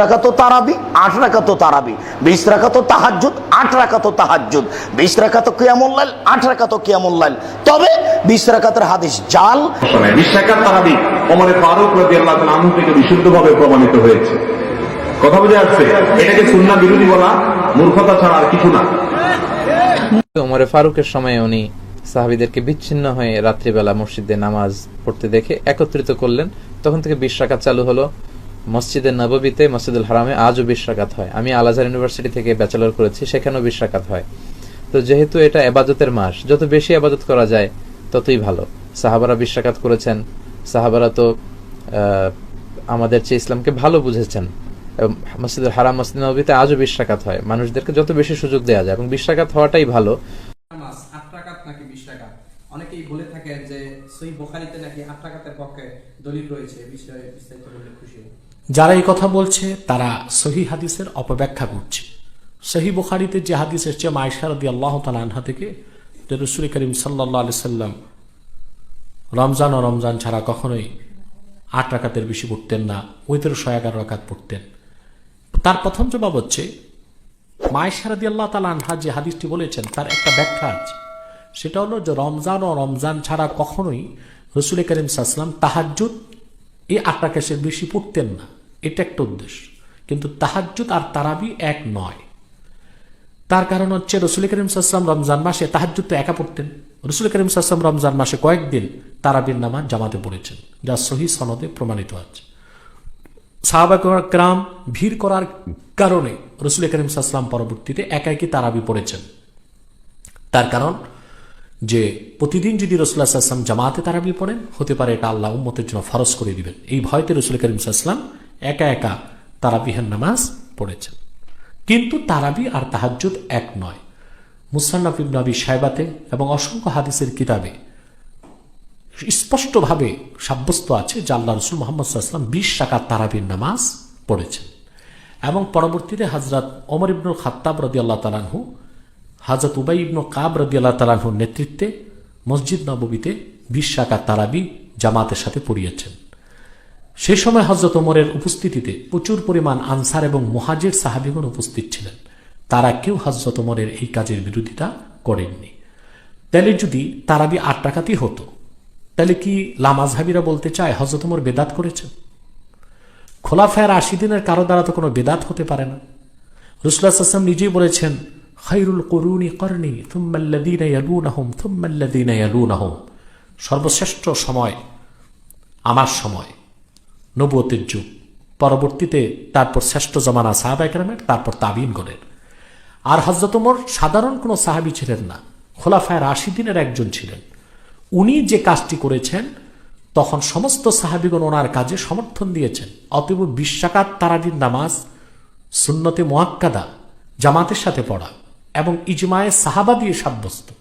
রাখা তো তারাবি আট রাখা তো তারাবি। বিশ রাখা তো তাহাজুদ আট রাখা তো তাহাজুদ বিশ রাখা তো কিয়ামুল্লাল আট রাখা তো কিয়ামুল্লাল তবে বিশ রাখাতের হাদিস জাল। বিশ্বাকার তারাবি ওমরে ফারুক রাজি আল্লাহ নাম থেকে বিশুদ্ধভাবে প্রমাণিত হয়েছে। কথা বুঝে আসছে? এটাকে সুন্না বিরোধী বলা মূর্খতা ছাড়া আর কিছু না। উমরে ফারুকের সময় উনি সাহাবিদেরকে বিচ্ছিন্ন হয়ে রাত্রিবেলা মসজিদে নামাজ পড়তে দেখে একত্রিত করলেন। তখন থেকে বিশ রাকাত চালু হলো। মসজিদের নববীতে মসজিদুল হারামে আজও বিশ রাকাত হয়। আমি আলাজার ইউনিভার্সিটি থেকে ব্যাচেলর করেছি, সেখানেও বিশ রাকাত হয়। তো যেহেতু এটা এবাদতের মাস, যত বেশি আবাদত করা যায়, ততই ভালো। সাহাবারা বিশ রাকাত করেছেন। সাহাবারা তো আমাদের চেয়ে ইসলামকে ভালো বুঝেছেন। মসজিদুল হারাম মসজিদ নবীতে আজও বিশ রাকাত হয়। মানুষদেরকে যত বেশি সুযোগ দেওয়া যায়, এবং বিশ রাকাত হওয়াটাই ভালো। অনেকেই বলে থাকেন যে, সই বোখারিতে নাকি আট পক্ষে দলিল রয়েছে বিষয়ে বিস্তারিত খুশি। যারা এই কথা বলছে, তারা সহি হাদিসের অপব্যাখ্যা করছে। সহি বুখারিতে যে হাদিস এসছে মাইশারদি আল্লাহ তালা আনহা থেকে, যে রসুল করিম সাল্লাহ আলি সাল্লাম রমজান ও রমজান ছাড়া কখনোই আট রাকাতের বেশি পড়তেন না ছয় এগারো রাকাত পড়তেন। তার প্রথম জবাব হচ্ছে মায়েশারদি আল্লাহ তালা আনহা যে হাদিসটি বলেছেন, তার একটা ব্যাখ্যা আছে। সেটা হলো যে রমজান ও রমজান ছাড়া কখনোই রসুল করিম সাল্লাম তাহাজ্জুদ এই আট রাকাতের বেশি পড়তেন না। এটা একটা উদ্দেশ্য। কিন্তু তাহাজ্জুদ আর তারাবি এক নয়। তার কারণ হচ্ছে রসুল করিম সাল্লাম রমজান মাসে তাহাজ্জুদ তো একা পড়তেন। রসুল করিম সাল্লাম রমজান মাসে কয়েকদিন তারাবির নামাজ জামাতে পড়েছেন, যা সহি সনদে প্রমাণিত আছে। সাহাবাকরাম ভিড় করার কারণে রসুল করিম সাল্লাম পরবর্তীতে একা একই তারাবি পড়েছেন। তার কারণ যে প্রতিদিন যদি রসুল্লাহ সাল্লাম জামাতে তারাবি পড়েন, হতে পারে এটা আল্লাহ উম্মতের জন্য ফরজ করে দিবেন। এই ভয়তে রসুল করিম সাল্লাম একা একা তারাবিহের নামাজ পড়েছেন। কিন্তু তারাবি আর তাহাজ্জুদ এক নয়। মুসান্নাফ ইবনে আবি সাহেবাতে এবং অসংখ্য হাদিসের কিতাবে স্পষ্টভাবে সাব্যস্ত আছে যে আল্লাহ রসুল মোহাম্মদ সাল্লাম বিশ টাকার তারাবির নামাজ পড়েছেন। এবং পরবর্তীতে হাজরত ওমর ইবনুল খাত্তাব রদি আল্লাহ তালানহু হাজরত উবাই ইবনু কাব রদি আল্লাহ তালানহুর নেতৃত্বে মসজিদ নববীতে বিশ টাকার তারাবি জামাতের সাথে পড়িয়েছেন। সেই সময় হজরত ওমরের উপস্থিতিতে প্রচুর পরিমাণ আনসার এবং মোহাজির সাহাবিগণ উপস্থিত ছিলেন। তারা কেউ হজরত ওমরের এই কাজের বিরোধিতা করেননি। তাহলে যদি তারাবি আট টাকাতেই হতো, তাহলে কি লামাজহাবিরা বলতে চায় হজরত ওমর বেদাত করেছেন? খোলাফায়ের আশি দিনের কারও দ্বারা তো কোনো বেদাত হতে পারে না। রসুল্লাহ আসলাম নিজেই বলেছেন খাইরুল করুনি করনি থুম্মাল্লাদিনা ইয়ালুনাহুম থুম্মাল্লাদিনা ইয়ালুনাহুম। সর্বশ্রেষ্ঠ সময়, আমার সময়। নবুয়তের যুগ। পরবর্তীতে তারপর শ্রেষ্ঠ জমানা সাহাবা একরামের, তারপর তাবিনগণের আর হজরত সাধারণ কোনো সাহাবি ছিলেন না। খোলাফায় আশি দিনের একজন ছিলেন। উনি যে কাজটি করেছেন, তখন সমস্ত সাহাবিগণ ওনার কাজে সমর্থন দিয়েছেন। অতএব বিশ্বাকাত তারাবির নামাজ সুন্নতে মোয়াক্কাদা, জামাতের সাথে পড়া এবং ইজমায়ে সাহাবা দিয়ে সাব্যস্ত।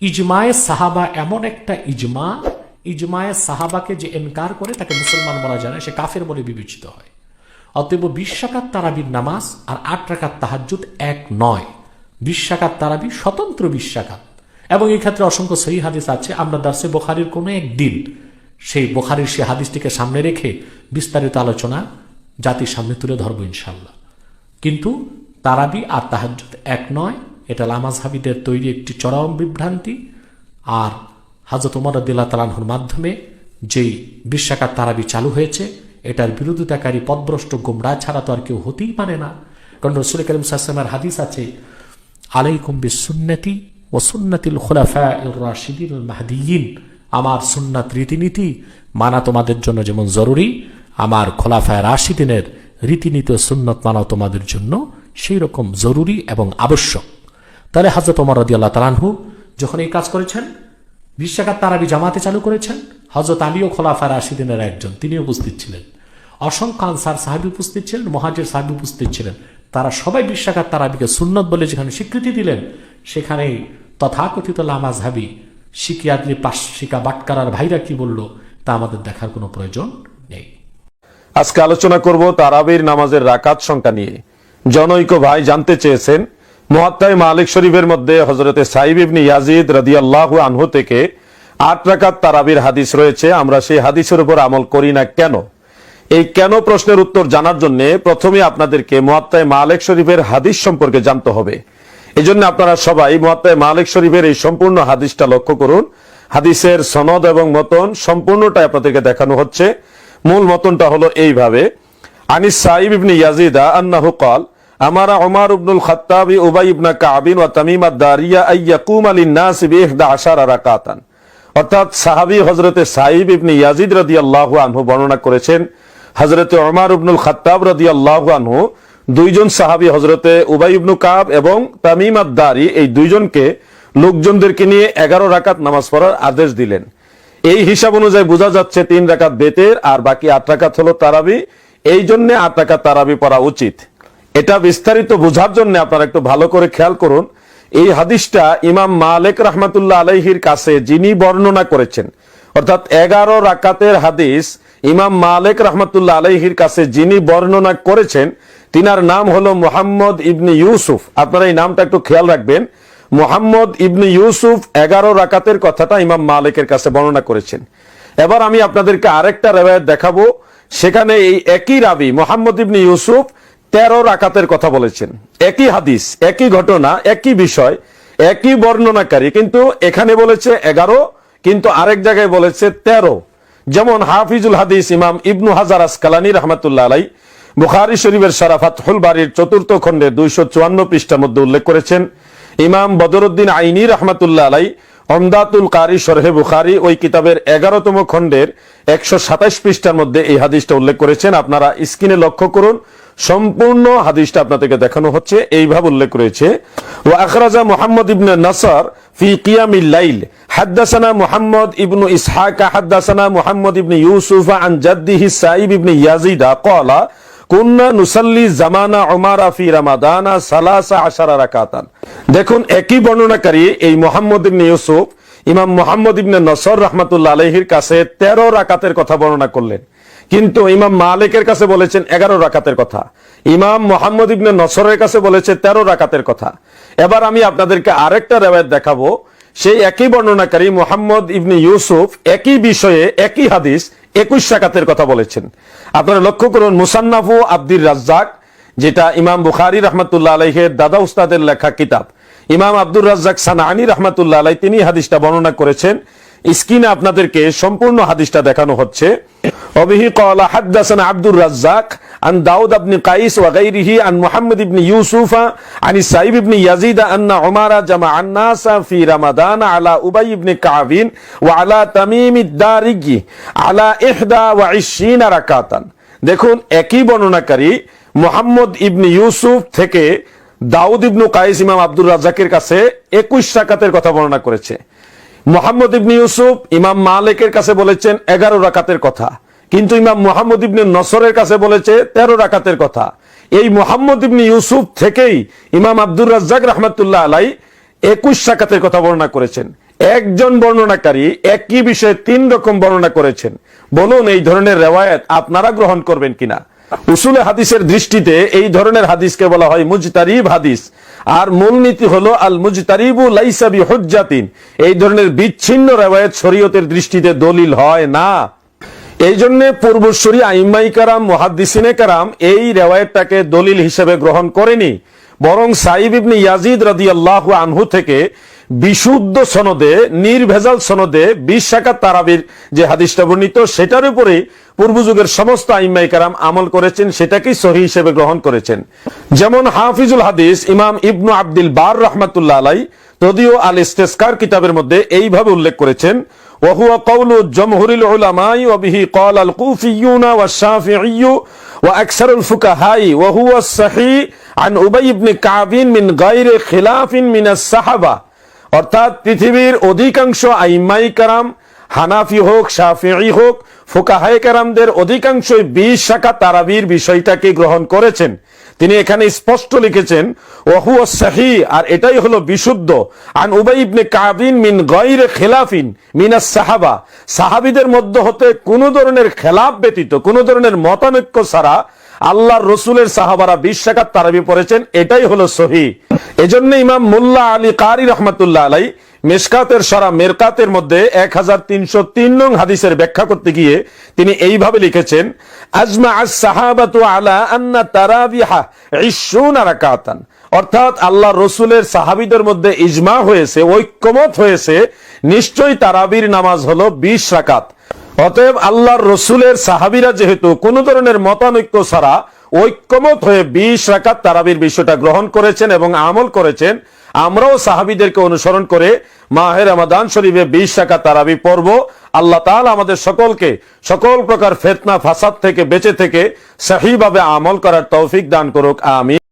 ইজমায়ে সাহাবা এমন একটা ইজমা ইজমায়ে সাহাবাকে যে এনকার করে, তাকে মুসলমান বলা যায় না, সে কাফের বলে বিবেচিত হয়। অতএব বিশ তারাবির নামাজ আর আট রাকাত তাহাজ্জুদ এক নয়। বিশ তারাবি স্বতন্ত্র বিশ এবং এই ক্ষেত্রে অসংখ্য সেই হাদিস আছে। আমরা দার্সে বোখারির কোনো একদিন সেই বোখারির সে হাদিসটিকে সামনে রেখে বিস্তারিত আলোচনা জাতির সামনে তুলে ধরবো ইনশাল্লাহ কিন্তু তারাবি আর তাহাজ্জুদ এক নয়, এটা লামাজহাবিদের তৈরি একটি চরম বিভ্রান্তি। আর হাজরত উমর আদিল্লা তালানহুর মাধ্যমে যেই বিশ্বাকার তারাবি চালু হয়েছে, এটার বিরোধিতাকারী পদভ্রষ্ট গোমরা ছাড়া তো আর কেউ হতেই পারে না। কারণ রসুল করিম সাহসামের হাদিস আছে, আলাইকুম বিসুন্নতি ও সুন্নতিল খোলাফা রাশিদিন আমার সুন্নাত রীতিনীতি মানা তোমাদের জন্য যেমন জরুরি, আমার খোলাফায় রাশিদিনের রীতিনীতি ও সুন্নত মানাও তোমাদের জন্য সেই রকম জরুরি এবং আবশ্যক। তাহলে হাজরত ওমর রদি তালানহু যখন এই কাজ করেছেন বিশ্বাকাত তারাবি জামাতে চালু করেছেন। হজরত আলীও খোলাফা রাশিদিনের একজন তিনি উপস্থিত ছিলেন। অসংখ্য আনসার সাহাবি উপস্থিত ছিলেন, মহাজের সাহাবি উপস্থিত ছিলেন। তারা সবাই বিশ্বাকাত তারাবিকে সুন্নত বলে যেখানে স্বীকৃতি দিলেন সেখানেই তথাকথিত লামাজহাবি শিকিয়াদ্রি পাশিকা বাটকারার ভাইরা কি বলল, তা আমাদের দেখার কোনো প্রয়োজন নেই। আজকে আলোচনা করব তারাবির নামাজের রাকাত সংখ্যা নিয়ে। জনৈক ভাই জানতে চেয়েছেন মহাত্মায় মালিক শরীফের মধ্যে হজরতে সাইব ইবনি ইয়াজিদ রাদি আল্লাহ আনহু থেকে আট রাকাত তারাবির হাদিস রয়েছে। আমরা সেই হাদিসের উপর আমল করি না কেন? এই কেন প্রশ্নের উত্তর জানার জন্য প্রথমে আপনাদেরকে মহাত্মায় মালিক শরীফের হাদিস সম্পর্কে জানতে হবে। এই জন্য আপনারা সবাই মহাত্মায় মালিক শরীফের এই সম্পূর্ণ হাদিসটা লক্ষ্য করুন। হাদিসের সনদ এবং মতন সম্পূর্ণটাই আপনাদেরকে দেখানো হচ্ছে। মূল মতনটা হলো এইভাবে, আনিস সাইব ইবনি ইয়াজিদা আন্নাহু কল আমারা উমার ইবনুল খাত্তাবি, উবাই ইবনে কাবিন ওয়া তামিম আই ইয়াকুম লিন-নাস বিইহদা আশারা অর্থাৎ সাহাবী হযরতে সাইব ইবনে ইয়াজিদ রাদিয়াল্লাহু আনহু বর্ণনা করেছেন, হযরতে উমার ইবনুল খাত্তাব রাদিয়াল্লাহু আনহু দুইজন সাহাবী হজরতে উবাই ইবনু কাব এবং তামিম আদ-দারি এই দুইজনকে লোকজনদেরকে নিয়ে এগারো রাকাত নামাজ পড়ার আদেশ দিলেন। এই হিসাব অনুযায়ী বোঝা যাচ্ছে তিন রাকাত বেতের আর বাকি আট রাকাত হলো তারাবি। এই জন্য আট রাকাত তারাবি পড়া উচিত। এটা বিস্তারিত বোঝার জন্য আপনারা একটু ভালো করে খেয়াল করুন। এই হাদিসটা ইমাম মালিক রহমাতুল্লাহ আলাইহির কাছে যিনি বর্ণনা করেছেন, অর্থাৎ এগারো রাকাতের হাদিস ইমাম মালিক রহমাতুল্লাহ আলাইহির কাছে যিনি বর্ণনা করেছেন, তিনার নাম হলো মোহাম্মদ ইবনি ইউসুফ। আপনারা এই নামটা একটু খেয়াল রাখবেন। মোহাম্মদ ইবনি ইউসুফ এগারো রাকাতের কথাটা ইমাম মালিকের কাছে বর্ণনা করেছেন। এবার আমি আপনাদেরকে আরেকটা রেবায়ত দেখাবো। সেখানে এই একই রাবি, মোহাম্মদ ইবনি ইউসুফ তেরো রাকাতের কথা বলেছেন। একই হাদিস, একই ঘটনা, একই বিষয়, একই বর্ণনাকারী, কিন্তু এখানে বলেছে এগারো, কিন্তু আরেক জায়গায় বলেছে তেরো। যেমন হাফিজুল হাদিস ইমাম ইবনু হাজার আসকালানি রহমতুল্লাহ আলাই বুখারি শরীফের সারাফাত হুল বাড়ির চতুর্থ খণ্ডে দুইশো চুয়ান্ন পৃষ্ঠার মধ্যে উল্লেখ করেছেন, ইমাম বদরুদ্দিন আইনি রহমতুল্লাহ আলাই অমদাতুল কারি সরহে বুখারি ওই কিতাবের এগারোতম খণ্ডের একশো সাতাইশ পৃষ্ঠার মধ্যে এই হাদিসটা উল্লেখ করেছেন। আপনারা স্ক্রিনে লক্ষ্য করুন সম্পূর্ণ হাদিসটা আপনাদেরকে দেখানো হচ্ছে, এইভাবে উল্লেখ রয়েছে। ও আখরাজা মোহাম্মদ ইবনে নাসার ফি কিয়াম লাইল। হাদ্দাসানা মোহাম্মদ ইবনু ইসহাক, হাদ্দাসানা মোহাম্মদ ইবনে ইউসুফ আন জাদ্দিহি সাইব ইবনে ইয়াজিদা ক্বালা, কুন্না নুসাল্লি জামানা উমারা ফি রামাদানা সালাসা আশারা রাকাতান। দেখুন, একই বর্ণনাকারী এই মোহাম্মদ ইবনে ইউসুফ, ইমাম মোহাম্মদ ইবনে নসর রহমাতুল্লাহ আলহির কাছে তেরো রাকাতের কথা বর্ণনা করলেন। কিন্তু ইমাম মালিকের কাছে বলেছেন এগারো রাকাতের কথা। ইমাম মোহাম্মদ ইবনে নসরের কাছে বলেছে তেরো রাকাতের কথা। এবার আমি আপনাদেরকে আরেকটা রেওয়ায়ত দেখাবো। সেই একই বর্ণনাকারী মোহাম্মদ ইবনে ইউসুফ একই বিষয়ে একই হাদিস একুশ রাকাতের কথা বলেছেন। আপনারা লক্ষ্য করুন, মুসান্নাফু আব্দুর রাজ্জাক, যেটা ইমাম বুখারি রহমতুল্লাহ আলাইহের দাদা উস্তাদের লেখা কিতাব। ইমাম আব্দুর রাজ্জাক সানানি রহমতুল্লাহ আলাই তিনি হাদিসটা বর্ণনা করেছেন স্ক্রিনে আপনাদেরকে সম্পূর্ণ হাদিসটা দেখানো হচ্ছে অবিহি قال حدثنا عبد الرزاق عن داود بن قيس وغيره عن محمد بن يوسف عن السائب بن يزيد أن عمر جمع الناس في رمضان على أبي بن كعب وعلى تميم الداري على إحدى وعشرين ركعة দেখুন একই বর্ণনাকারী মোহাম্মদ ইবনি ইউসুফ থেকে দাউদ ইবনু কাইস ইমাম আব্দুর রাজ্জাকের কাছে একুশ রাকাতের কথা বর্ণনা করেছে মোহাম্মদ ইবনি ইউসুফ ইমাম মালিকের কাছে বলেছেন এগারো রাকাতের কথা। কিন্তু ইমাম মোহাম্মদ ইবনে নসরের কাছে বলেছে তেরো রাকাতের কথা। এই মোহাম্মদ ইবনি ইউসুফ থেকেই ইমাম আব্দুর রাজ্জাক রহমতুল্লাহ আলাই একুশ রাকাতের কথা বর্ণনা করেছেন। একজন বর্ণনাকারী একই বিষয়ে তিন রকম বর্ণনা করেছেন। বলুন এই ধরনের রেওয়ায়ত আপনারা গ্রহণ করবেন কিনা? উসুলে হাদিসের দৃষ্টিতে এই ধরনের হাদিসকে বলা হয় মুজতারিব হাদিস। আর মূলনীতি হলো আল মুজতারিবু লাইসাবি হজ্জাতিন এই ধরনের বিচ্ছিন্ন রেওয়ায়ত শরীয়তের দৃষ্টিতে দলিল হয় না। এই জন্য পূর্বশ্বরী আইমাই কারাম, মহাদ্দিসিনে কারাম এই রেওয়ায়তটাকে দলিল হিসেবে গ্রহণ করেনি। বরং সাইব ইবনে ইয়াজিদ রাদিয়াল্লাহু আনহু থেকে বিশুদ্ধ সনদে নির্ভেজাল সনদে বিশ শাখা তারাবির যে হাদিসটা বর্ণিত সেটার উপরে পূর্বযুগের সমস্ত আইম্মাই কারাম আমল করেছেন সেটাকেই সহি হিসেবে গ্রহণ করেছেন যেমন হাফিজুল হাদিস ইমাম ইবনু আব্দুল বার রহমাতুল্লাহ আলাই তদিও আল ইস্তেস্কার কিতাবের মধ্যে এইভাবে উল্লেখ করেছেন وهو قول جمهور العلماء وبه قال الكوفيون والشافعي وأكثر الفقهاء وهو الصحيح عن أبي بن كعب من غير خلاف من الصحابة অর্থাৎ পৃথিবীর অধিকাংশ আইমাই কারাম, হানাফি হোক, শাফিঈ হোক ফোকাহাই কারামদের অধিকাংশই বিশ শাখা তারাবির বিষয়টাকে গ্রহণ করেছেন। তিনি এখানে স্পষ্ট লিখেছেন ওহু সাহি আর এটাই হলো বিশুদ্ধ। আন উবাই ইবনে কাবিন মিন গয়রে খেলাফিন মিনাস সাহাবা সাহাবিদের মধ্য হতে কোনো ধরনের খেলাফ ব্যতীত, কোনো ধরনের মতানৈক্য ছাড়া আল্লাহর রসুলের সাহাবারা বিশ শাখাত তারাবি পড়েছেন, এটাই হলো সহি। এজন্য ইমাম মুল্লা আলী কারি রহমতুল্লাহ আলাই মেশকাতের সারা মেরকাতের মধ্যে এক হাজার তিনশো তিন নং হাদিসের ব্যাখ্যা করতে গিয়ে তিনি এইভাবে লিখেছেন, আজমা আজ সাহাবাতু আলা আন্না তারাবিহা ইশরুনা রাকাতান। অর্থাৎ আল্লাহ রসুলের সাহাবিদের মধ্যে ইজমা হয়েছে, ঐক্যমত হয়েছে, নিশ্চয়ই তারাবির নামাজ হলো বিশ রাকাত। অতএব আল্লাহর রসুলের সাহাবিরা যেহেতু কোন ধরনের মতানৈক্য ছাড়া ঐক্যমত হয়ে বিশ রাকাত তারাবির বিষয়টা গ্রহণ করেছেন এবং আমল করেছেন, আমরাও সাহাবিদেরকে অনুসরণ করে মাহের রমাদান শরীফে বিশ রাকাত তারাবি পড়ব। আল্লাহ তাআলা আমাদের সকলকে সকল প্রকার ফেতনা, ফাসাদ থেকে বেঁচে থেকে সহিভাবে আমল করার তৌফিক দান করুক আমি